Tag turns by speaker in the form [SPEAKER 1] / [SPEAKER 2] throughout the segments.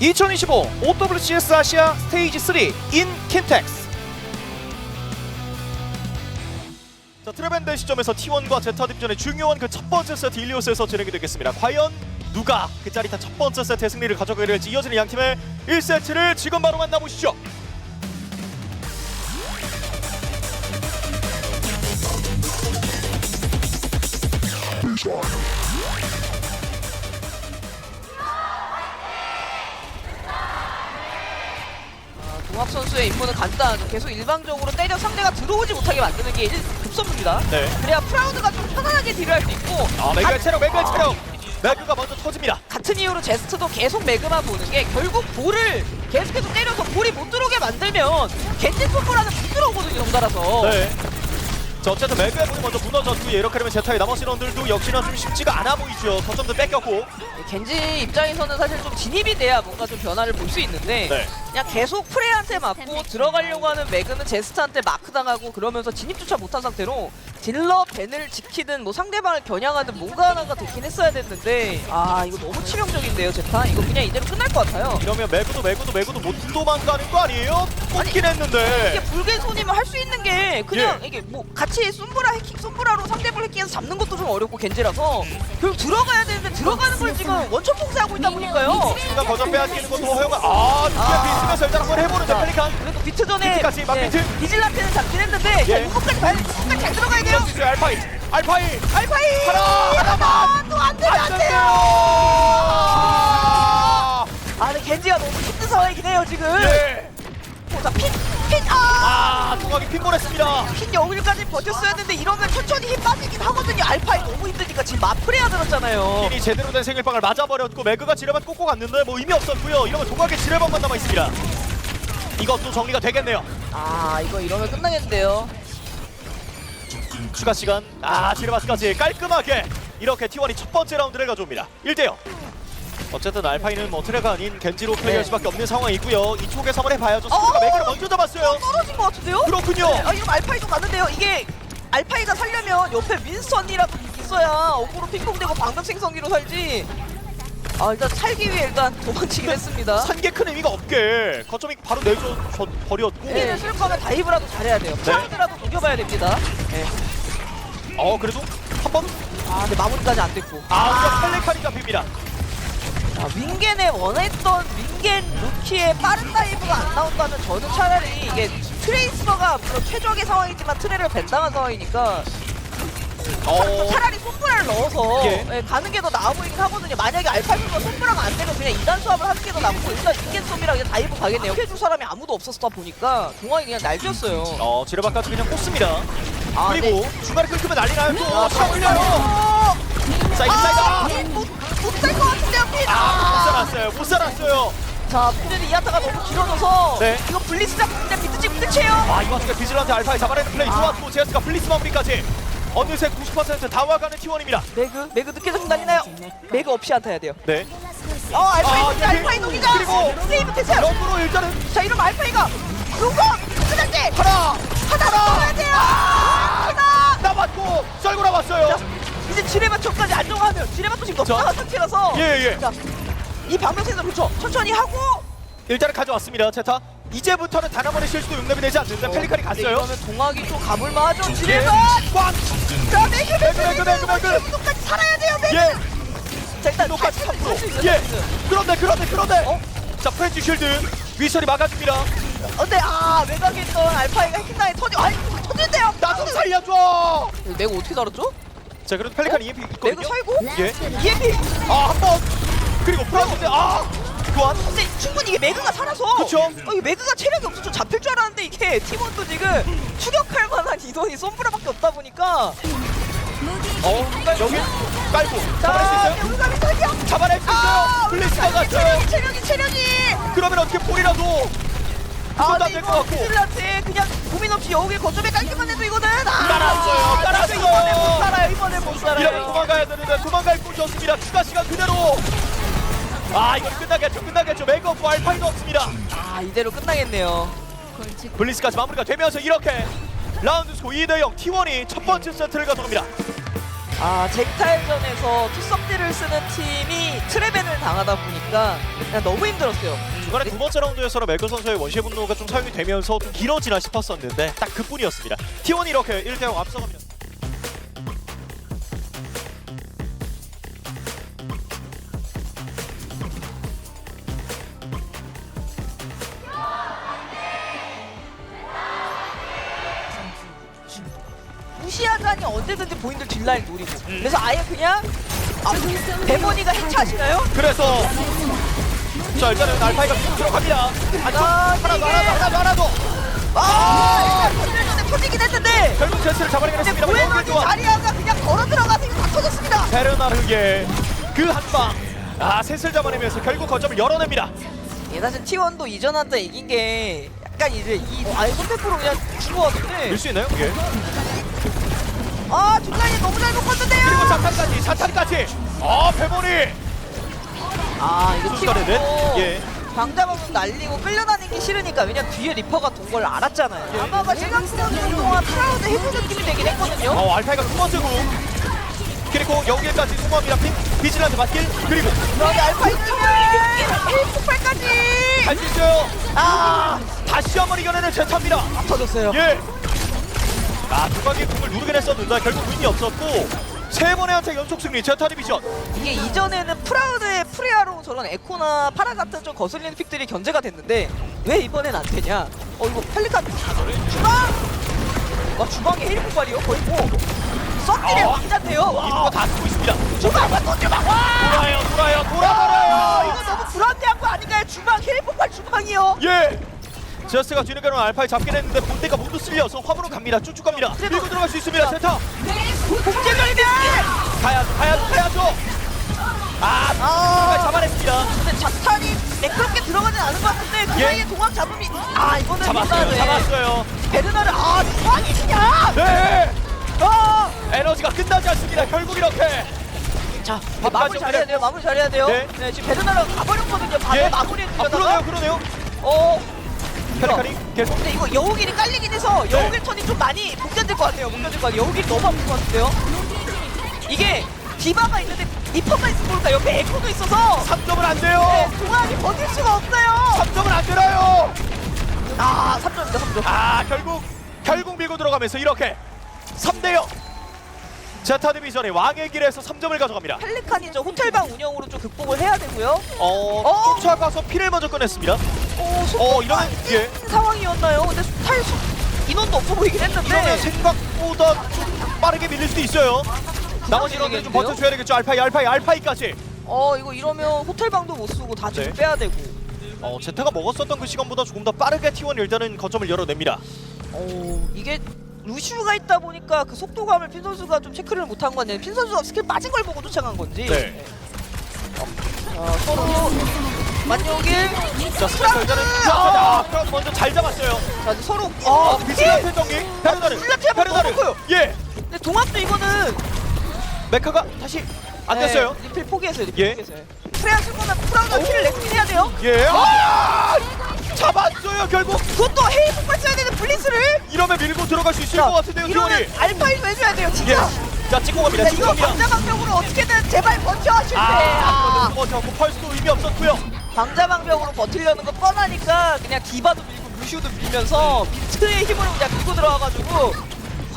[SPEAKER 1] 2025 OWCS 아시아 스테이지 3 인 킨텍스 자 트레벤드 시점에서 T1과 제타 딥전의 중요한 그 첫 번째 세트 일리오스에서 진행이 되겠습니다. 과연 누가 그 짜릿한 첫 번째 세트의 승리를 가져가게 될지 이어지는 양 팀의 1세트를 지금 바로 만나보시죠.
[SPEAKER 2] 동학 선수의 임무는 간단하죠. 계속 일방적으로 때려 상대가 들어오지 못하게 만드는 게 일- 급선무입니다.
[SPEAKER 1] 네.
[SPEAKER 2] 그래야 프라우드가 좀 편안하게 딜을 할 수 있고
[SPEAKER 1] 아 매그의 체력, 매그의
[SPEAKER 2] 아,
[SPEAKER 1] 체력. 매그가 먼저 터집니다.
[SPEAKER 2] 같은 이유로 제스트도 계속 매그만 보는 게 결국 볼을 계속해서 때려서 볼이 못 들어오게 만들면 겐지 손보라는 못 들어오거든요, 덩달아서.
[SPEAKER 1] 네. 자 어쨌든 볼이 먼저 무너졌고 이렇게 되면 제타의 나머지 인원들도 역시나 좀 쉽지가 않아 보이죠. 거점도 뺏겼고.
[SPEAKER 2] 겐지 입장에서는 사실 좀 진입이 돼야 뭔가 좀 변화를 볼 수 있는데
[SPEAKER 1] 네.
[SPEAKER 2] 그냥 계속 프레한테 맞고 들어가려고 하는 매그는 제스트한테 마크 당하고 그러면서 진입조차 못한 상태로 딜러 벤을 지키든 뭐 상대방을 겨냥하든 뭔가 하나가 됐긴 했어야 됐는데 아 이거 너무 치명적인데요 제타 이거 그냥 이대로 끝날 것 같아요
[SPEAKER 1] 이러면 매그도 매그도 매그도 못 도망가는 거 아니에요? 뽑긴
[SPEAKER 2] 이게
[SPEAKER 1] 했는데.
[SPEAKER 2] 불개 손이면 할 수 있는 게 그냥 이게 뭐 같이 솜브라 해킹 솜브라로 상대방 해킹해서 잡는 것도 좀 어렵고 겐지라서 결국 들어가야 되는데 들어가는 걸 지금 원천 봉쇄하고 있다 보니까요
[SPEAKER 1] 순간 거점 빼앗기는 것도 허용가. 아,
[SPEAKER 2] 아.
[SPEAKER 1] 뒤에 비스면서 일단 한번 해보는
[SPEAKER 2] 자,
[SPEAKER 1] 데펠리칸.
[SPEAKER 2] 그래도 비트 전에
[SPEAKER 1] 비트까지, 막 비트.
[SPEAKER 2] 비질란테는 잡긴 했는데
[SPEAKER 1] 예.
[SPEAKER 2] 봐야 돼. 이것까지 잘 들어가야 돼요.
[SPEAKER 1] 있어요 알파이. 알파이.
[SPEAKER 2] 알파이
[SPEAKER 1] 하나, 하나만.
[SPEAKER 2] 또안 되면
[SPEAKER 1] 안안
[SPEAKER 2] 돼요. 아, 근데 겐지가 너무 힘든 상황이긴 해요 지금.
[SPEAKER 1] 예.
[SPEAKER 2] 어, 자, 핀, 핀, 아,
[SPEAKER 1] 아, 통하게 핀볼했습니다.
[SPEAKER 2] 핀 여기까지 버텼어야 되는데 이러면 천천히 힘 빠지긴 하거든요. 알파이 너무 힘드니까 지금 마프레야 들었잖아요.
[SPEAKER 1] 핀이 제대로 된 생일빵을 맞아버렸고 매그가 지뢰만 꽂고 갔는데 뭐 의미 없었고요. 이러면 동학의 지뢰방만 남아 있습니다. 이것도 정리가 되겠네요.
[SPEAKER 2] 아, 이거 이러면 끝나겠는데요.
[SPEAKER 1] 추가 시간. 아, 지뢰바스까지 깔끔하게 이렇게 T1이 첫 번째 라운드를 가져옵니다. 1대0. 어쨌든 알파이는 뭐 트레가 아닌 겐지로 플레이할
[SPEAKER 2] 네.
[SPEAKER 1] 수밖에 없는 상황이고요. 이쪽에서 한번 해봐야죠.
[SPEAKER 2] 어?
[SPEAKER 1] 매그를 먼저 잡았어요.
[SPEAKER 2] 떨어진 것 같은데요?
[SPEAKER 1] 그렇군요.
[SPEAKER 2] 아, 이러면 알파이도 가는데요. 이게 알파이가 살려면 옆에 윈스턴이라도 있어야 어그로 핑퐁되고 방벽 생성기로 살지. 아 일단 살기 위해 일단 도망치긴 했습니다.
[SPEAKER 1] 산게 큰 의미가 없게 거점이 바로 내줘 저- 버렸고.
[SPEAKER 2] 스킬을 쓸 거면 다이브라도 잘해야 돼요. 프라우드라도 녹여봐야 됩니다. 네.
[SPEAKER 1] 어, 그래도 한 번.
[SPEAKER 2] 아 근데 마무리까지 안 됐고.
[SPEAKER 1] 아, 우리가 펠레칸이 잡힙니다.
[SPEAKER 2] 자, 윙겐에 원했던 윙겐 루키의 빠른 다이브가 안 나온다면 저는 차라리 이게 트레이스버가 물론 최적의 상황이지만 트레를 벤당한 상황이니까
[SPEAKER 1] 어,
[SPEAKER 2] 차라리 손브라를 넣어서
[SPEAKER 1] 예.
[SPEAKER 2] 예, 가는 게 더 나아 보이긴 하거든요. 만약에 알파이브가 손브라가 안 되면 그냥 2단 수합을 하는 게더 낫고 일단 윙겐 솜이랑 그냥 다이브 가겠네요. 해줄 사람이 아무도 없었다 보니까 동황이 그냥 날뛰었어요.
[SPEAKER 1] 어, 지뢰바까지 그냥 꽂습니다.
[SPEAKER 2] 아,
[SPEAKER 1] 그리고 중간에 끊기면 난리 나요. 또
[SPEAKER 2] 아,
[SPEAKER 1] 차 올려요.
[SPEAKER 2] 어!
[SPEAKER 1] 자, 인사이드.
[SPEAKER 2] 아, 못못살것 같은데요, 핀.
[SPEAKER 1] 아, 못 살았어요. 못 살았어요.
[SPEAKER 2] 자, 문제는 이하타가 너무 길어져서
[SPEAKER 1] 네.
[SPEAKER 2] 이거 블리스 잡는데 비트집 끝이에요.
[SPEAKER 1] 아, 이 와중에 비질란테 알파에 잡아내는 플레이
[SPEAKER 2] 아.
[SPEAKER 1] 좋았고 제스가 플리스 마무리까지 어느새 90%다 와가는 T1입니다.
[SPEAKER 2] 매그 매그 늦게 잡힌 날리나요? 매그 없이 한타해야 돼요.
[SPEAKER 1] 네.
[SPEAKER 2] 어, 알파이
[SPEAKER 1] 아, 예.
[SPEAKER 2] 알파이 녹이자.
[SPEAKER 1] 그리고
[SPEAKER 2] 세이브 캐치야.
[SPEAKER 1] 역으로 일단은
[SPEAKER 2] 자, 이러면 알파이가 끝났지?
[SPEAKER 1] 하나,
[SPEAKER 2] 하나 넣어야 돼요. 하나.
[SPEAKER 1] 남았고 썰고 나왔어요.
[SPEAKER 2] 자, 이제 지뢰마초까지 안정하면 지뢰마초 지금 넉넉한 상태라서
[SPEAKER 1] 예, 예.
[SPEAKER 2] 자, 이 방벽생도 그렇죠. 천천히 하고
[SPEAKER 1] 일단은 가져왔습니다. 제타. 이제부터는 단한 번의 실수도 용납이 되지 않는데 펠리칸이
[SPEAKER 2] 근데
[SPEAKER 1] 갔어요.
[SPEAKER 2] 이거는 동학이 좀 가볼만하죠.
[SPEAKER 1] 예.
[SPEAKER 2] 지뢰만.
[SPEAKER 1] 꽝.
[SPEAKER 2] 자, 매그 매그
[SPEAKER 1] 매그, 매그, 매그.
[SPEAKER 2] 끝까지 살아야 돼요. 매그.
[SPEAKER 1] 예.
[SPEAKER 2] 자, 일단
[SPEAKER 1] 똑같이
[SPEAKER 2] 살수 있어요,
[SPEAKER 1] 3%.
[SPEAKER 2] 살수 있어요,
[SPEAKER 1] 예. 그런데 그런데 그런데.
[SPEAKER 2] 어?
[SPEAKER 1] 자 프렌치 쉴드 위설이 막아줍니다.
[SPEAKER 2] 어, 근데 아 외곽에 있던 알파이가 해킹나에 터져 아니 터진대요
[SPEAKER 1] 나 좀 살려줘.
[SPEAKER 2] 내가 어떻게 살았죠?
[SPEAKER 1] 자 그래도 펠리칸 EMP 있거든요.
[SPEAKER 2] 내가 살고
[SPEAKER 1] 예.
[SPEAKER 2] EMP
[SPEAKER 1] 아한 번. 그리고 프라우드 아 교환.
[SPEAKER 2] 근데 충분히 이게 매그가 살아서
[SPEAKER 1] 그쵸.
[SPEAKER 2] 어, 이게 매그가 체력이 없어서 좀 잡힐 줄 알았는데 이게 팀원도 지금 추격할 만한 인원이 솜브라밖에 없다 보니까
[SPEAKER 1] 어 여기 깔고 잡아낼
[SPEAKER 2] 수자
[SPEAKER 1] 있어요? 잡아낼 수 있어요.
[SPEAKER 2] 아
[SPEAKER 1] 블리스가 갔어요.
[SPEAKER 2] 체력이 체력이 체력이
[SPEAKER 1] 그러면 어떻게 볼이라도
[SPEAKER 2] 아
[SPEAKER 1] 손도
[SPEAKER 2] 근데
[SPEAKER 1] 안될것 같고.
[SPEAKER 2] 비슬한테 그냥 고민 없이 여기 거점에 깔끔한 애도 이거는 아
[SPEAKER 1] 깔았어요, 깔았어요.
[SPEAKER 2] 이번에 못 살아요 이번에 못
[SPEAKER 1] 이러면
[SPEAKER 2] 살아요
[SPEAKER 1] 도망가야 되는데 도망갈 곳이 없습니다. 추가 시간 그대로. 아 이건 끝나겠죠 끝나겠죠 메이크 없고 알파이도 없습니다.
[SPEAKER 2] 아 이대로 끝나겠네요
[SPEAKER 1] 블리스까지 마무리가 되면서 이렇게 라운드 스 2대0 T1이 첫 번째 세트를 가져갑니다.
[SPEAKER 2] 아 쟁탈전에서 투석딜을 쓰는 팀이 트레벤을 당하다 보니까 그냥 너무 힘들었어요.
[SPEAKER 1] 중간에 두 번째 라운드에서는 멜거 선수의 원시의 분노가 좀 사용이 되면서 좀 길어지나 싶었었는데 딱 그뿐이었습니다. T1이 이렇게 1대0 앞서갑니다.
[SPEAKER 2] 무시하자니 언제든지 본인들 딜라인 노리고 그래서 아예 그냥 아, 데모니가 해체하시나요?
[SPEAKER 1] 그래서 자 일단은 알파이가 쭉 들어갑니다. 한쪽
[SPEAKER 2] 아,
[SPEAKER 1] 하나 더
[SPEAKER 2] 이게-
[SPEAKER 1] 하나 더 하나 더 하나
[SPEAKER 2] 더아 일단 전에 터지긴 했는데
[SPEAKER 1] 결국 제스를 잡아내긴
[SPEAKER 2] 근데
[SPEAKER 1] 했습니다.
[SPEAKER 2] 고에너지. 자리아가 그냥 걸어 들어가서 이거 다 터졌습니다.
[SPEAKER 1] 베르나르의 그 한방 아 셋을 잡아내면서 결국 거점을 열어냅니다.
[SPEAKER 2] 예, 사실 T1도 이전한테 이긴 게 약간 이제 이 아예 선택으로 그냥 준거 같은데
[SPEAKER 1] 밀 수 있나요? 예.
[SPEAKER 2] 아 중간에 너무 잘 묶었는데요
[SPEAKER 1] 그리고 자탄까지 자탄까지 어 페모니
[SPEAKER 2] 아 이거
[SPEAKER 1] 순간에 넷.
[SPEAKER 2] T1도
[SPEAKER 1] 예.
[SPEAKER 2] 방자방은 날리고 끌려다니기 싫으니까 왜냐면 뒤에 리퍼가 돈 걸 알았잖아요 아마가 생각보다 동안 프라우드 해본 느낌이 되긴 했거든요
[SPEAKER 1] 어 번째 구 그리고 여기까지 소모합니다. 비, 비질란트 맞길 그리고
[SPEAKER 2] 여기 알파 있으면 1폭발까지
[SPEAKER 1] 갈 수 있어요. 아 다시 한번 이겨내는 제타입니다.
[SPEAKER 2] 터졌어요
[SPEAKER 1] 예. 아 두각의 궁을 누르긴 했었는데 결국 운이 없었고 세 번의 한타 연속 승리 제타 디비전.
[SPEAKER 2] 이게 이전에는 프라우드의 프리아로 저런 에코나 파라 같은 좀 거슬리는 픽들이 견제가 됐는데 왜 이번엔 안 되냐? 어 이거 펠리칸 주방! 와 주방이 헤리 폭발이요? 거의 뭐 썩길의
[SPEAKER 1] 어.
[SPEAKER 2] 왕자인데요?
[SPEAKER 1] 이거 다 쓰고 있습니다.
[SPEAKER 2] 주방 또 주방! 와!
[SPEAKER 1] 돌아요 돌아요
[SPEAKER 2] 아,
[SPEAKER 1] 돌아버려요.
[SPEAKER 2] 이거 너무 불안대한 거 아닌가요? 주방 헤리 폭발 주방이요?
[SPEAKER 1] 예. 제스가 뒤늦게는 알파에 잡긴 했는데 본대가 모두 쓸려서 화물은 갑니다. 쭉쭉 갑니다. 밀고 들어갈 수 있습니다. 제타.
[SPEAKER 2] 공제전이네!
[SPEAKER 1] 가야죠 가야죠 가야죠. 아,
[SPEAKER 2] 아
[SPEAKER 1] 잡아냈습니다.
[SPEAKER 2] 근데 자탄이 매끄럽게 들어가진 않은 것 같은데 그
[SPEAKER 1] 예.
[SPEAKER 2] 사이에 동학 잡음이 아 이거는
[SPEAKER 1] 잡았어요. 잡았어요.
[SPEAKER 2] 베르나를 아 그냥
[SPEAKER 1] 네.
[SPEAKER 2] 아!
[SPEAKER 1] 에너지가 끝나지 않습니다. 결국 이렇게.
[SPEAKER 2] 자,
[SPEAKER 1] 아,
[SPEAKER 2] 마무리 잘해야 돼요. 마무리 잘해야 돼요.
[SPEAKER 1] 네.
[SPEAKER 2] 네, 지금 베르나라 가버렸거든요. 반에
[SPEAKER 1] 예.
[SPEAKER 2] 마무리
[SPEAKER 1] 아,
[SPEAKER 2] 해주려다가.
[SPEAKER 1] 그러네요. 그러네요.
[SPEAKER 2] 어.
[SPEAKER 1] 페리카니 계속.
[SPEAKER 2] 근데 이거 여우길이 깔리긴 해서
[SPEAKER 1] 네.
[SPEAKER 2] 여우길 턴이 좀 많이 못 견딜 것 같아요. 못 견딜 것 같아요. 여우길이 너무 아플 것 같은데요. 이게 디바가 있는데 리퍼가 있으면 모를까 옆에 에코도 있어서
[SPEAKER 1] 3점은 안 돼요.
[SPEAKER 2] 네, 동안이 버틸 수가 없어요.
[SPEAKER 1] 3점은 안 되나요?
[SPEAKER 2] 아, 3점입니다. 3점.
[SPEAKER 1] 아, 결국 결국 밀고 들어가면서 이렇게 3대 0. 제타 디비전의 왕의 길에서 3점을 가져갑니다.
[SPEAKER 2] 펠리칸이 저 호텔방 운영으로 좀 극복을 해야 되고요.
[SPEAKER 1] 어,
[SPEAKER 2] 어?
[SPEAKER 1] 쫓아가서 피를 먼저 꺼냈습니다.
[SPEAKER 2] 어,
[SPEAKER 1] 어, 이러면 예.
[SPEAKER 2] 상황이었나요? 근데 탈수 인원도 없어 보이긴
[SPEAKER 1] 이러면
[SPEAKER 2] 했는데
[SPEAKER 1] 생각보다 좀 빠르게 밀릴 수도 있어요. 나머지 인원들 좀 버텨줘야 되겠죠. 알파이, 알파이, 알파이까지.
[SPEAKER 2] 어 이거 이러면 호텔 방도 못 쓰고 다 뒤로
[SPEAKER 1] 네.
[SPEAKER 2] 빼야 되고
[SPEAKER 1] 어, 제타가 먹었었던 그 시간보다 조금 더 빠르게 T1 일단은 거점을 열어냅니다.
[SPEAKER 2] 어 이게 루슈가 있다 보니까 그 속도감을 핀 선수가 좀 체크를 못한 건지 핀 선수가 스킬 빠진 걸 보고 쫓아간 건지
[SPEAKER 1] 네.
[SPEAKER 2] 어, 서로 만족일
[SPEAKER 1] 자, 스페셜 일단은 아, 그럼 먼저 잘 잡았어요.
[SPEAKER 2] 자 이제 서로
[SPEAKER 1] 아,
[SPEAKER 2] 어
[SPEAKER 1] 비스라트 정리. 페르나르.
[SPEAKER 2] 블라티 한번
[SPEAKER 1] 페르나르.
[SPEAKER 2] 넣어놓고요.
[SPEAKER 1] 예.
[SPEAKER 2] 근데 동합도 이거는
[SPEAKER 1] 메카가 다시 안 됐어요.
[SPEAKER 2] 네, 리필 포기했어요 리필
[SPEAKER 1] 예.
[SPEAKER 2] 포기했어요 프레아 쓰거나 프라우드 킬을 내긴 해야 돼요
[SPEAKER 1] 예. 아! 잡았어요, 결국.
[SPEAKER 2] 그것도 헤이 폭발 써야 되는 블리스를
[SPEAKER 1] 이러면 밀고 들어갈 수 있을 것 같은데요,
[SPEAKER 2] 이러면
[SPEAKER 1] T1이.
[SPEAKER 2] 알파이도 해줘야 돼요
[SPEAKER 1] 예.
[SPEAKER 2] 진짜
[SPEAKER 1] 자, 찍고 갑니다.
[SPEAKER 2] 자,
[SPEAKER 1] 찍고
[SPEAKER 2] 이거
[SPEAKER 1] 갑니다.
[SPEAKER 2] 방자방벽으로 어떻게든 제발 버텨 실패
[SPEAKER 1] 아,
[SPEAKER 2] 아,
[SPEAKER 1] 뭐 저거 펄스도 의미 없었고요.
[SPEAKER 2] 방자방벽으로 버틸려는 거 뻔하니까 그냥 디바도 밀고 루시오도 밀면서 비트의 힘으로 그냥 밀고 들어와가지고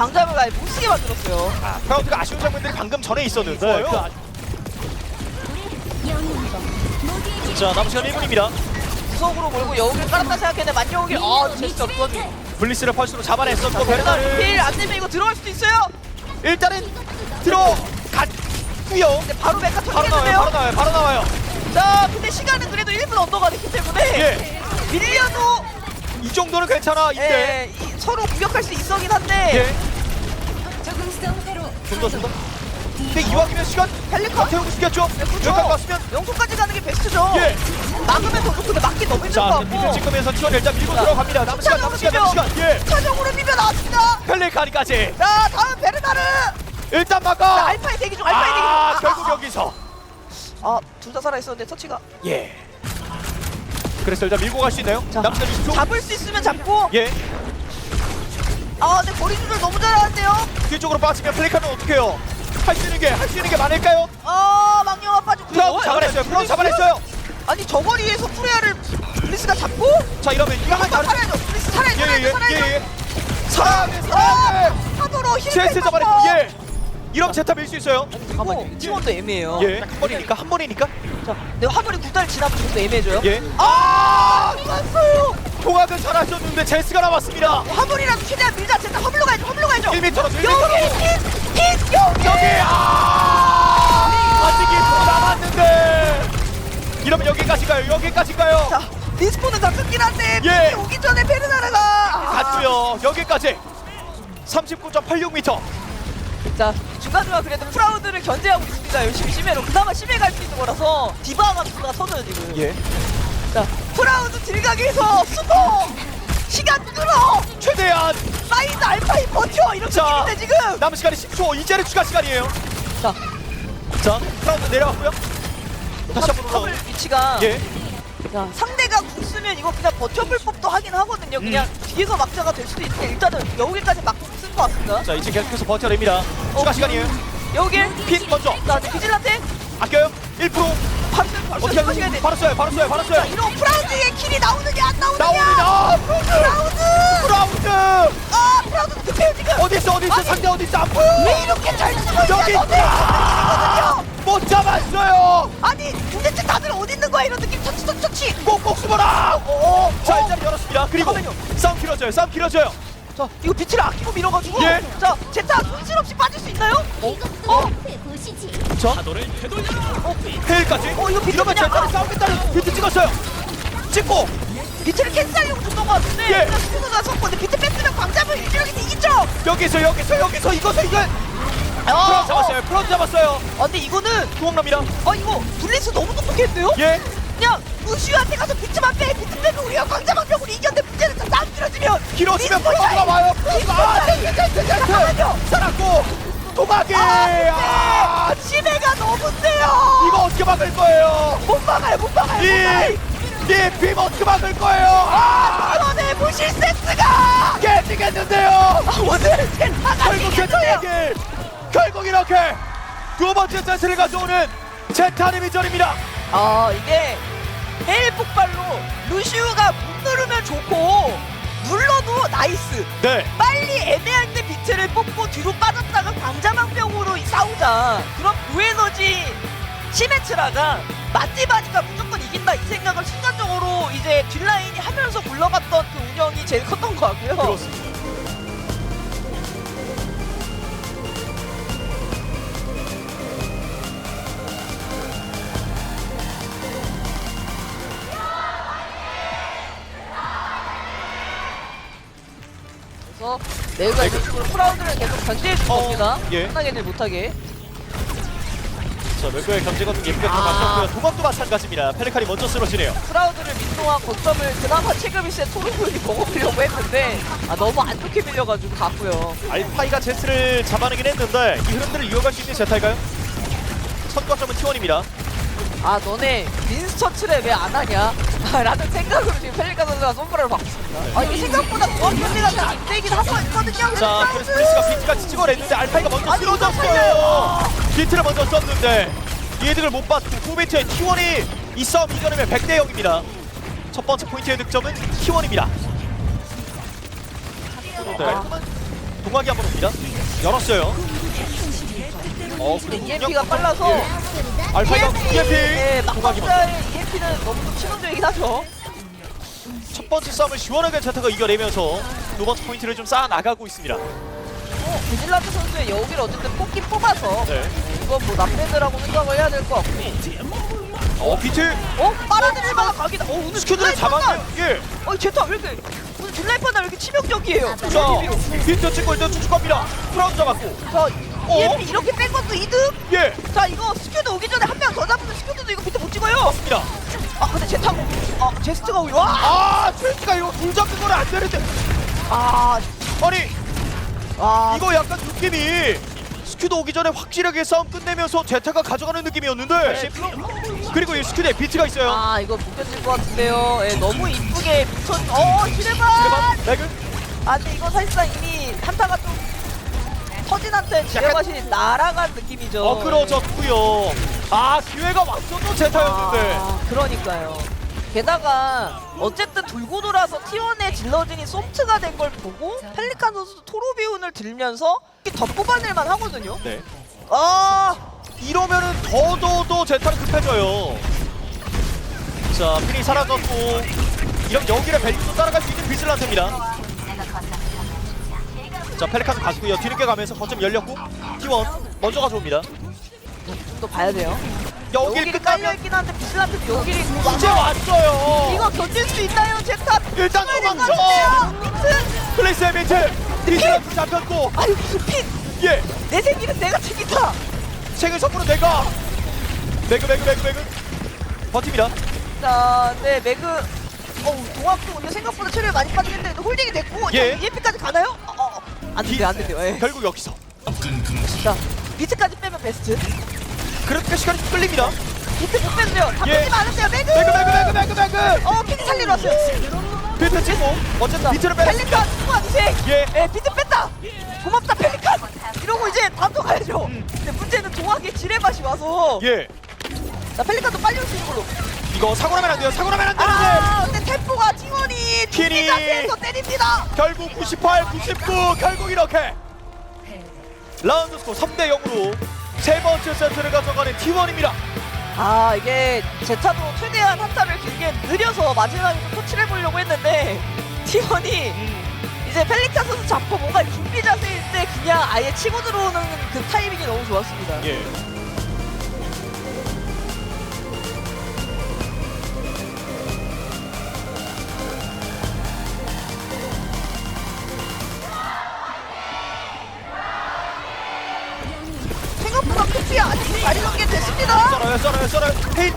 [SPEAKER 2] 방자방벽 아예 못 쓰게 만들었어요
[SPEAKER 1] 아, 프라우드가 아쉬운 장면들이 방금 전에 있었는데. 그 아- 자, 남은 시간 1분입니다.
[SPEAKER 2] 구석으로 몰고 여우길 깔았다 생각했는데 만여우길 아 제스처 그거지
[SPEAKER 1] 블리스를 펄스로 잡아냈었고
[SPEAKER 2] 베르나
[SPEAKER 1] 베르나르
[SPEAKER 2] 리필 안 되면 이거 들어갈 수도 있어요
[SPEAKER 1] 일단은 들어갔고요.
[SPEAKER 2] 근데 바로 메카
[SPEAKER 1] 바로 나와요. 바로
[SPEAKER 2] 터지겠는데요
[SPEAKER 1] 나와요. 바로 나와요.
[SPEAKER 2] 자 근데 시간은 그래도 1분 언더가 됐기 때문에
[SPEAKER 1] 예.
[SPEAKER 2] 밀려도
[SPEAKER 1] 이 정도는 괜찮아. 이때.
[SPEAKER 2] 예, 이- 서로 공격할 수 있어긴 한데
[SPEAKER 1] 예. 좀더 좀 더. 근데 이왕이면 시간
[SPEAKER 2] 펠리컨
[SPEAKER 1] 태우고?
[SPEAKER 2] 그렇죠.
[SPEAKER 1] 여기까지 왔으면
[SPEAKER 2] 영토까지 가는 게 베스트죠
[SPEAKER 1] 예.
[SPEAKER 2] 막으면 더 좋고 근데 막기 너무 힘들 것
[SPEAKER 1] 자, 미들
[SPEAKER 2] 같고
[SPEAKER 1] 찍으면서 T1 일단 밀고
[SPEAKER 2] 자,
[SPEAKER 1] 들어갑니다. 남은 시간, 남은 시간, 남은 시간. 예.
[SPEAKER 2] 차적으로 비벼 나왔습니다
[SPEAKER 1] 펠리카니까지
[SPEAKER 2] 자 다음 베르나르
[SPEAKER 1] 일단
[SPEAKER 2] 자,
[SPEAKER 1] 막아.
[SPEAKER 2] 알파의 대기 중 알파의 대기 중
[SPEAKER 1] 아, 결국 여기서
[SPEAKER 2] 아둘 다 살아있었는데 터치가
[SPEAKER 1] 예. 그래서 일단 밀고 갈 수 있나요?
[SPEAKER 2] 자,
[SPEAKER 1] 남은 시간 20초.
[SPEAKER 2] 잡을 수 있으면 잡고
[SPEAKER 1] 예.
[SPEAKER 2] 아 근데 거리 조절 너무 잘하는데요
[SPEAKER 1] 뒤쪽으로 빠지면 펠리카는 어떻게 해요? 할 수 있는 게 할 수 있는 게 많을까요?
[SPEAKER 2] 아 망령아 빠지고
[SPEAKER 1] 프라우 잡아냈어요. 프라우 잡아냈어요.
[SPEAKER 2] 아니 저 거리에서 프레야를 블리스가 잡고
[SPEAKER 1] 자 이러면 이러면
[SPEAKER 2] 한번
[SPEAKER 1] 다른
[SPEAKER 2] 살아야죠 블리스 살아야죠 살아야죠
[SPEAKER 1] 예예예
[SPEAKER 2] 살아야죠
[SPEAKER 1] 예. 사랑해 사랑해.
[SPEAKER 2] 파도로 힐
[SPEAKER 1] 제스 잡아냈고 예. 이러면 제타 밀수 있어요.
[SPEAKER 2] 잠깐만요 이거 팀원도 애매해요
[SPEAKER 1] 예. 한 번이니까 한 번이니까.
[SPEAKER 2] 자 내가 화물이 구달 지나면 좀더 애매해져요
[SPEAKER 1] 예.
[SPEAKER 2] 아 맞어요
[SPEAKER 1] 통학은 잘하셨는데 제스가 남았습니다.
[SPEAKER 2] 화물이라도 최대한 밀자 제타 화물로 가야죠 화물로 가야죠.
[SPEAKER 1] 1m로 1m로.
[SPEAKER 2] 여기 hithit 여기!
[SPEAKER 1] 여기! 아! 아직 1초 남았는데! 이러면 여기까지 가요 여기까지 가요.
[SPEAKER 2] 자 리스폰은 다 끊긴 한데
[SPEAKER 1] 예.
[SPEAKER 2] 예. 오기 전에 베르나르가 아.
[SPEAKER 1] 갔고요 여기까지. 39.86m
[SPEAKER 2] 자 중간중간 그래도 프라우드를 견제하고 있습니다. 열심히 심해로. 그나마 심해 갈 수 있는 거라서 디바가 누가 서줘요 지금.
[SPEAKER 1] 예
[SPEAKER 2] 자 프라우드 딜각에서 수고 시간 끌어!
[SPEAKER 1] 최대한!
[SPEAKER 2] 사이드 알파이 버텨! 이런
[SPEAKER 1] 자.
[SPEAKER 2] 느낌인데 지금!
[SPEAKER 1] 남은 시간이 10초. 이제는 추가 시간이에요.
[SPEAKER 2] 자.
[SPEAKER 1] 자 프라운드 내려갔고요. 다시 한번
[SPEAKER 2] 화물
[SPEAKER 1] 올라오고.
[SPEAKER 2] 위치가
[SPEAKER 1] 예.
[SPEAKER 2] 야, 상대가 궁쓰면 이거 그냥 버텨볼 법도 하긴 하거든요. 그냥
[SPEAKER 1] 음.
[SPEAKER 2] 뒤에서 막자가 될 수도 있는데 일단은 여기까지 막쓴것 같습니다.
[SPEAKER 1] 자 이제 계속해서 버텨냅니다. 추가 시간이에요.
[SPEAKER 2] 여기
[SPEAKER 1] 핀 먼저.
[SPEAKER 2] 자 비질란테?
[SPEAKER 1] 아껴요. 1%
[SPEAKER 2] 바로 바로
[SPEAKER 1] 어떻게
[SPEAKER 2] 하셔야 돼
[SPEAKER 1] 바로 쏴요 바로 쏴요 바로
[SPEAKER 2] 자
[SPEAKER 1] 쏴요.
[SPEAKER 2] 이런 프라우드의 킬이 나오느냐 안 나오느냐?
[SPEAKER 1] 나오느냐? 아,
[SPEAKER 2] 프라우드!
[SPEAKER 1] 프라운드!
[SPEAKER 2] 아 프라우드 급해요 지금?
[SPEAKER 1] 어디 있어 어디 있어?
[SPEAKER 2] 아니.
[SPEAKER 1] 상대 어디 있어? 안 보여
[SPEAKER 2] 왜 이렇게 잘 쓰고
[SPEAKER 1] 여기
[SPEAKER 2] 있냐
[SPEAKER 1] 있다!
[SPEAKER 2] 너네
[SPEAKER 1] 못 잡았어요!
[SPEAKER 2] 아니 도대체 다들 어디 있는 거야? 이런 느낌? 터치 터치 터치!
[SPEAKER 1] 꼭꼭 숨어라!
[SPEAKER 2] 어,
[SPEAKER 1] 자
[SPEAKER 2] 어.
[SPEAKER 1] 일자리 열었습니다. 그리고. 싸움 길어져요 싸움 길어져요
[SPEAKER 2] 자 이거 빛을 아끼고 밀어가지고
[SPEAKER 1] 예.
[SPEAKER 2] 자 제타 손실 없이 빠질 수 있나요? 어? 어?
[SPEAKER 3] 보시지.
[SPEAKER 1] 자 헤일까지
[SPEAKER 2] 어, 이거 비트
[SPEAKER 1] 이러면
[SPEAKER 2] 그냥-
[SPEAKER 1] 제타를 싸우겠다는 비트 찍었어요 찍고
[SPEAKER 2] 빛을 캔슬하려고 줬던 것 같은데
[SPEAKER 1] 예.
[SPEAKER 2] 그냥 스쿠드가 섰고 근데 빛을 뺐으면 광자을 유지력이 이기죠?
[SPEAKER 1] 여기서 여기서 여기서 이거서 이거 프로 잡았어요 프로 잡았어요
[SPEAKER 2] 아 근데 이거는
[SPEAKER 1] 도망갑니다
[SPEAKER 2] 아 이거 블리스 너무 똑똑했는데요?
[SPEAKER 1] 예
[SPEAKER 2] 그냥 우슈한테 가서 비트만 빼 비트 빼면 우리가 광자방벽으로 이겼는데 문제는 다 싸움 길어지면
[SPEAKER 1] 길어지면 프로가 와요. 아 제트 제트
[SPEAKER 2] 잠깐만요.
[SPEAKER 1] 살았고 도망이.
[SPEAKER 2] 아
[SPEAKER 1] 아,
[SPEAKER 2] 근데 심해가 너무 세요.
[SPEAKER 1] 이거 어떻게 막을 거예요?
[SPEAKER 2] 못 막아요 못 막아요
[SPEAKER 1] 이이빔 어떻게 막을 거예요? 아
[SPEAKER 2] 이번에 무실 세트가.
[SPEAKER 1] 깨지겠는데요?
[SPEAKER 2] 아, 오늘 제타가
[SPEAKER 1] 결국 제타에게 결국 이렇게 두 번째 세트를 가져오는 제타 리 미전입니다.
[SPEAKER 2] 아 이게 헤일 폭발로 루시우가 못 누르면 좋고 눌러도 나이스.
[SPEAKER 1] 네.
[SPEAKER 2] 빨리 애매할 때 비트를 뽑고 뒤로 빠졌다가 광자망병으로 싸우자. 그럼 무에너지 시메트라가 맞디바디가 무조건 이긴다 이 생각을 순간적으로 이제 뒷라인이 하면서 굴러갔던 그 운영이 제일 컸던 것 같고요.
[SPEAKER 1] 그렇습니다
[SPEAKER 2] 내가 이런 식으로 프라우드를 계속 견제해 줄
[SPEAKER 1] 어,
[SPEAKER 2] 겁니다.
[SPEAKER 1] 예.
[SPEAKER 2] 편하게들 못하게.
[SPEAKER 1] 자 멜거의 경제가 좀 예쁘게
[SPEAKER 2] 아.
[SPEAKER 1] 들어갔고요. 도감도 마찬가지입니다. 펠리칸이 먼저 쓰러지네요.
[SPEAKER 2] 프라우드를 민동한 거점을 그나마 체급이세 토르군이 먹어보려고 했는데 아 너무 안 좋게 밀려가지고 갔고요.
[SPEAKER 1] 알파이가 제스를 잡아내긴 했는데 이 흐름들을 이어갈 수 있는 제타일까요? 선거점은 T1입니다
[SPEAKER 2] 아 너네 윈스처츠를 왜 안 하냐? 라는 생각으로 지금 펠리카 선수가 손가락을 받고 있습니다. 아 이거 생각보다 조합 견제가 잘 안 되긴 하고 있거든요
[SPEAKER 1] 자 그래서 프리스가 비트까지 찍어냈는데 알파이가 먼저
[SPEAKER 2] 아니,
[SPEAKER 1] 쓰러졌어요. 비트를 먼저 썼는데 이해득을 못 받고 후베트의 T1이 이 싸움 이겨내면 100대 0입니다. 첫 번째 포인트의 득점은 T1입니다. 네. 동학이 한번 옵니다. 열었어요 어 그리고
[SPEAKER 2] EMP가 빨라서
[SPEAKER 1] 알파이가 EMP
[SPEAKER 2] 네, 막박자의 EMP는 너무 좀 치명적이긴 하죠
[SPEAKER 1] 첫 번째 싸움을 시원하게 제타가 이겨내면서 두 번째 포인트를 좀 쌓아 나가고 있습니다.
[SPEAKER 2] 어, 베질라트 선수의 여기를 어쨌든 뽑긴 뽑아서
[SPEAKER 1] 네.
[SPEAKER 2] 이건 뭐 남배드라고 생각을 해야 될 것 같고
[SPEAKER 1] 어 비트
[SPEAKER 2] 어? 빨아들일 만한 각이다 어 오늘
[SPEAKER 1] 스큐드를! 잡았네요. 예.
[SPEAKER 2] 어 제타 왜 이렇게 오늘 딜라인 판단 왜 이렇게 치명적이에요
[SPEAKER 1] 자 비트 찍고 일단 쭉쭉 갑니다. 프라운 잡았고.
[SPEAKER 2] 자
[SPEAKER 1] 어?
[SPEAKER 2] EMP 이렇게 뺀 것도 이득?
[SPEAKER 1] 예.
[SPEAKER 2] 자 이거 스큐드 오기 전에 한 명 더 잡으면 스큐드도 이거 밑에 못 찍어요.
[SPEAKER 1] 맞습니다.
[SPEAKER 2] 아 근데 제타 아 제스트가 오기 와!
[SPEAKER 1] 아 트위스가 이거 둘 잡는 거는 안 되는데.
[SPEAKER 2] 아,
[SPEAKER 1] 아니
[SPEAKER 2] 아.
[SPEAKER 1] 이거 약간 느낌이 스큐드 오기 전에 확실하게 싸움 끝내면서 제타가 가져가는 느낌이었는데. 그리고 이 스큐드에 비트가 있어요.
[SPEAKER 2] 아 이거 묶여질 것 같은데요. 예, 너무 이쁘게 미쳤 어 시레반
[SPEAKER 1] 그래봐 맥은
[SPEAKER 2] 아 근데 이거 사실상 이미 한타가 좀 서진한테 지뢰과신이 날아간 느낌이죠.
[SPEAKER 1] 어 끌어졌고요. 아 기회가 왔어도 제타였는데.
[SPEAKER 2] 아, 그러니까요. 게다가 어쨌든 돌고 돌아서 T1의 질러진이 소프트가 된 걸 보고 펠리칸 선수도 토로비운을 들면서 더 뽑아낼만 하거든요.
[SPEAKER 1] 네.
[SPEAKER 2] 아,
[SPEAKER 1] 이러면은 더더더 제타는 급해져요. 자 핀이 사라졌고 이런 여기를 벨리도 따라갈 수 있는 비슬란트입니다. 자 펠리칸 가고요. 뒤늦게 가면서 거점 열렸고 T1 먼저 가져옵니다.
[SPEAKER 2] 좀 더 봐야 돼요.
[SPEAKER 1] 여기를 끝나면
[SPEAKER 2] 한데 비슬란트 여기를
[SPEAKER 1] 이제 왔어요.
[SPEAKER 2] 이거 견딜 수 있나요, 제타?
[SPEAKER 1] 일단 도망쳐.
[SPEAKER 2] 미트!
[SPEAKER 1] 플레이스의 미트 비슬란트 잡혔고
[SPEAKER 2] 아니 무슨 핏!
[SPEAKER 1] 예
[SPEAKER 2] 내 생기는 내가 챙긴다!
[SPEAKER 1] 생일 선물은 내가 매그 매그 매그 매그 버팁니다.
[SPEAKER 2] 자, 네, 매그. 어우, 동학도 근데 생각보다 체력이 많이 빠지는데 홀딩이 됐고,
[SPEAKER 1] 예.
[SPEAKER 2] 자, EMP까지 가나요? 어. 안
[SPEAKER 1] 기-
[SPEAKER 2] 돼요, 안 돼요. 예.
[SPEAKER 1] 결국 여기서
[SPEAKER 2] 자, 비트까지 빼면 베스트.
[SPEAKER 1] 그렇게 시간이 끌립니다.
[SPEAKER 2] 비트 못 빼는데요. 다
[SPEAKER 1] 예.
[SPEAKER 2] 빼지 않으세요, 매그!
[SPEAKER 1] 매그 매그 매그 매그 매그
[SPEAKER 2] 어, 비트 살리러 왔어요.
[SPEAKER 1] 비트 찍고 어쨌든 비트를 빼냈습니다.
[SPEAKER 2] 펠리칸, 수고하세요.
[SPEAKER 1] 예.
[SPEAKER 2] 예, 비트 뺐다! 고맙다, 펠리칸! 이러고 이제 또 가야죠.
[SPEAKER 1] 음.
[SPEAKER 2] 근데 문제는 동학의 지뢰맛이 와서.
[SPEAKER 1] 예
[SPEAKER 2] 자, 펠리칸도 빨리 올 수 있는 걸로.
[SPEAKER 1] 이거 사고 나면 안 돼요. 사고 나면 안 되는데
[SPEAKER 2] 아, 근데 템포가 팀원이. 팀이 자세에서 때립니다.
[SPEAKER 1] 결국 98, 99 결국 이렇게 라운드 스코어 3대 0으로 세 번째 세트를 가져가는 T1입니다.
[SPEAKER 2] 아 이게 제타도 최대한 한타를 길게 느려서 마지막에 좀 터치를 해보려고 했는데 T1이 이제 펠리카 선수 잡고 뭔가 준비 자세일 때 그냥 아예 치고 들어오는 그 타이밍이 너무 좋았습니다.
[SPEAKER 1] 예. 헤이.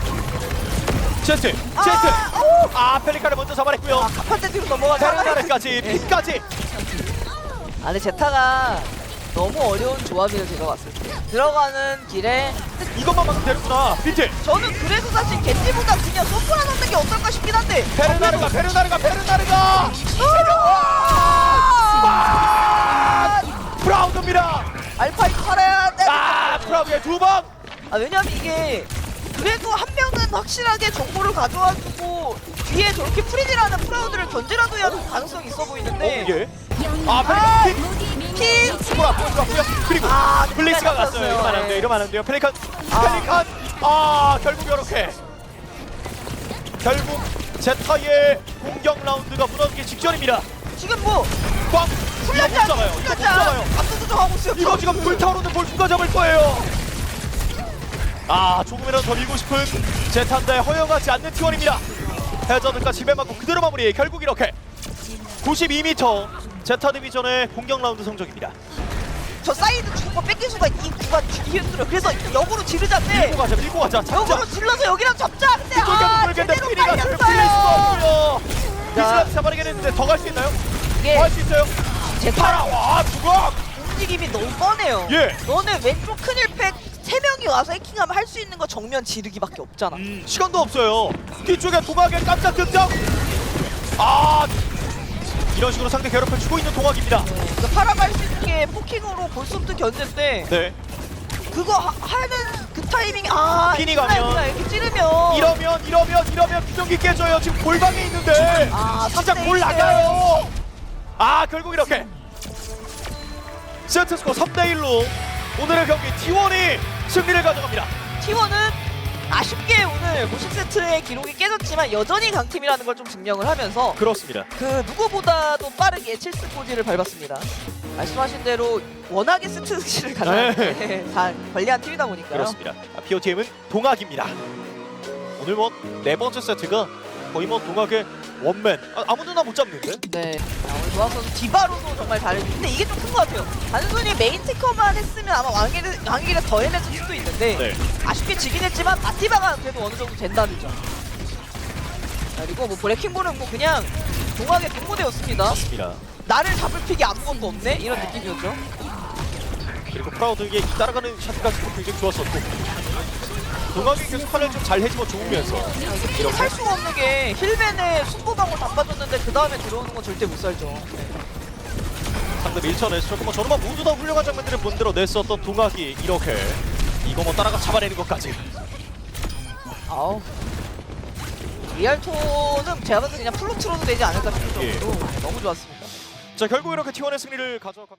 [SPEAKER 1] 체스트, 체스트.
[SPEAKER 2] 아, 오!
[SPEAKER 1] 아, 펠리카를 먼저 잡아냈고요.
[SPEAKER 2] 아, 갑판대 뒤로 넘어가서
[SPEAKER 1] 페르나르까지, pit까지.
[SPEAKER 2] 아 근데 제타가 너무 어려운 조합이에요 제가 봤을 때. 들어가는 길에
[SPEAKER 1] 이것만 막으면 되는구나. 비트.
[SPEAKER 2] 저는 그래서 사실 겐지보다 그냥 소프라 넣는 게 어떨까 싶긴 한데
[SPEAKER 1] 페르나르가, 페르나르가, 페르나르가.
[SPEAKER 2] 아!
[SPEAKER 1] 프라우드입니다.
[SPEAKER 2] 알파이 살아야 돼.
[SPEAKER 1] 아, 프라우드의 두 번.
[SPEAKER 2] 아 왜냐면 이게 그래도 한 명은 확실하게 정보를 가져와주고 뒤에 저렇게 프리즈라는 프라우드를 될 가능성이 있어
[SPEAKER 1] 어,
[SPEAKER 2] 보이는데
[SPEAKER 1] 예. 아,
[SPEAKER 2] 아,
[SPEAKER 1] 펠리칸.
[SPEAKER 2] 핀!
[SPEAKER 1] 수고라, 수고라고요. 그리고
[SPEAKER 2] 아,
[SPEAKER 1] 블리스가
[SPEAKER 2] 네,
[SPEAKER 1] 갔어요. 이러면 안 돼요.
[SPEAKER 2] 네.
[SPEAKER 1] 이러면 안 돼요. 펠리칸,
[SPEAKER 2] 아.
[SPEAKER 1] 펠리칸. 아, 결국 이렇게. 결국 제타의 공격 라운드가 무너지기 직전입니다.
[SPEAKER 2] 지금 뭐
[SPEAKER 1] 꽝. 이거 못 잡아요. 이거 못 잡아요.
[SPEAKER 2] 압도적 하고 있어요
[SPEAKER 1] 이거 지금 불타오르는 볼 누가 잡을 거예요. 아 조금이라도 더 밀고 싶은 제탄다에 허용하지 않는 T1입니다. 해저드가 집에 맞고 그대로 마무리. 결국 이렇게 92m 제타 디비전의 공격 라운드 성적입니다.
[SPEAKER 2] 저 사이드 주고 뺏길 수가 이 구간 주기 힘들어요 그래서 역으로 지르자인데
[SPEAKER 1] 밀고 가자, 밀고 가자. 잡자.
[SPEAKER 2] 역으로 질러서 여기랑 잡자 근데 아 제대로
[SPEAKER 1] 피리가 풀릴 수가
[SPEAKER 2] 빨렸어요
[SPEAKER 1] 없고요. 비스라트 잡아내겠는데 더 갈 수 있나요?
[SPEAKER 2] 이게
[SPEAKER 1] 더할 수 있어요?
[SPEAKER 2] 제타
[SPEAKER 1] 파라 와 주걱.
[SPEAKER 2] 움직임이 너무 뻔해요
[SPEAKER 1] 예.
[SPEAKER 2] 너네 왼쪽 큰일 팩 세 명이 와서 해킹하면 할 수 있는 거 정면 지르기밖에 없잖아.
[SPEAKER 1] 음, 시간도 없어요. 뒤쪽에 동학의 깜짝 등장. 아 이런 식으로 상대 괴롭혀 주고 있는 동학입니다.
[SPEAKER 2] 그 팔아갈 수 있는 게 포킹으로 볼수없는 견제인데
[SPEAKER 1] 네.
[SPEAKER 2] 그거 하, 하는 그 타이밍이 아
[SPEAKER 1] 핀이
[SPEAKER 2] 이구나,
[SPEAKER 1] 가면
[SPEAKER 2] 이구나, 이렇게 찌르면
[SPEAKER 1] 이러면 이러면 이러면 규정기 깨져요. 지금 골방에 있는데
[SPEAKER 2] 아,
[SPEAKER 1] 진짜
[SPEAKER 2] 삼대
[SPEAKER 1] 골. 나가요. 아 결국 이렇게 세트 스코어 3대 1로 오늘의 경기 T1이 승리를 가져갑니다.
[SPEAKER 2] T1은 아쉽게 오늘 50세트의 기록이 깨졌지만 여전히 강팀이라는 걸 좀 증명을 하면서
[SPEAKER 1] 그렇습니다.
[SPEAKER 2] 그 누구보다도 빠르게 7스 포지를 밟았습니다. 말씀하신 대로 워낙에 스트를 가장
[SPEAKER 1] 네.
[SPEAKER 2] 다 관리한 팀이다 보니까요.
[SPEAKER 1] 그렇습니다. 아, POTM은 동학입니다. 오늘 뭐 네 번째 세트가 거의 뭐 동학의 원맨 아, 아무데나 못 잡는데?
[SPEAKER 2] 네. 아, 선수 디바로도 정말 잘해주 근데 이게 좀 큰 것 같아요. 단순히 메인 티커만 했으면 아마 왕길을 더 해냈을 수도 있는데
[SPEAKER 1] 네.
[SPEAKER 2] 아쉽게 지긴 했지만 마티바가 그래도 어느 정도 된다는 점. 자, 그리고 뭐 브레킹볼은 뭐 그냥 동학의 동무대였습니다.
[SPEAKER 1] 맞습니다.
[SPEAKER 2] 나를 잡을 픽이 아무것도 없네? 이런 느낌이었죠.
[SPEAKER 1] 그리고 프라우드에게 따라가는 샷까지도 굉장히 좋았었고 동학이 계속 판을 좀잘 해주고 좋으면서
[SPEAKER 2] 이렇게 살 수가 없는 게 힐맨에 승부방울 다 빠졌는데 그 다음에 들어오는 건 절대 못 살죠.
[SPEAKER 1] 상대 밀쳐냈었고 뭐 저는 모두 다 훌륭한 장면들을 만들어냈었던 동학이 이렇게 이거 뭐 따라가 잡아내는 것까지
[SPEAKER 2] 아우. 리알토는 제가 봤을 때 그냥 틀어도 되지 않을까 싶을
[SPEAKER 1] 예.
[SPEAKER 2] 정도로 너무 좋았습니다.
[SPEAKER 1] 자 결국 이렇게 T1의 승리를 가져갑니다